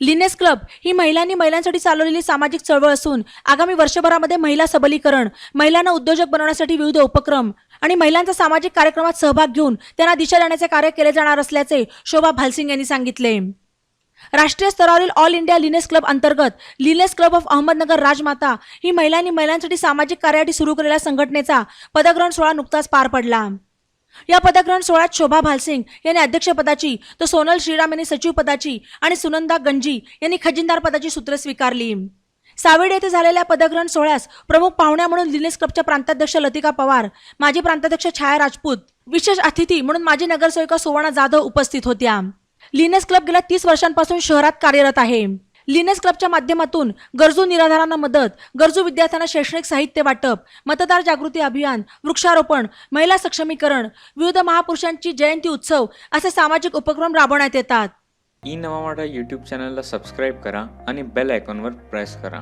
Lioness club ही महिलांनी महिलांसाठी चालवलेली सामाजिक चळवळ असून आगामी वर्षभरामध्ये महिला सबलीकरण महिलांना उद्योजक बनवण्यासाठी विविध उपक्रम आणि महिलांचा सामाजिक कार्यक्रमात सहभाग घेऊन त्यांना दिशा देण्याचे कार्य केले जाणार असल्याचे शोभा भालसिंग यांनी सांगितले. राष्ट्रीय स्तरावरील ऑल इंडिया लिनेस क्लब अंतर्गत Lioness club of Ahmednagar Rajmata ही महिलांनी महिलांसाठी सामाजिक कार्यासाठी सुरू केलेल्या संघटनेचा पदग्रहण सोहळा नुकताच पार पडला. या पदग्रहण सोहळ्यात शोभा भालसिंग यांनी अध्यक्षपदाची तर सोनल श्रीराम यांनी सचिव पदाची आणि सुनंदा गंजी यांनी खजिनदार पदाची सूत्रे स्वीकारली. सावेड येथे झालेल्या पदग्रहण सोहळ्यास प्रमुख पाहुण्या म्हणून लिनेस क्लबच्या प्रांताध्यक्ष लतिका पवार माजी प्रांताध्यक्ष छाया राजपूत विशेष अतिथी म्हणून माजी नगरसेविका सुवर्णा जाधव उपस्थित होत्या. लिनेस क्लब गेल्या तीस वर्षांपासून शहरात कार्यरत आहे. लिनस क्लबच्या माध्यमातून गरजू निराधारांना मदत गरजू विद्यार्थ्यांना शैक्षणिक साहित्य वाटप मतदार जागृती अभियान वृक्षारोपण महिला सक्षमीकरण विविध महापुरुषांची जयंती उत्सव असे सामाजिक उपक्रम राबवण्यात येतात. ई नवा मराठा यूट्यूब चॅनलला सबस्क्राईब करा आणि बेल आयकॉनवर प्रेस करा.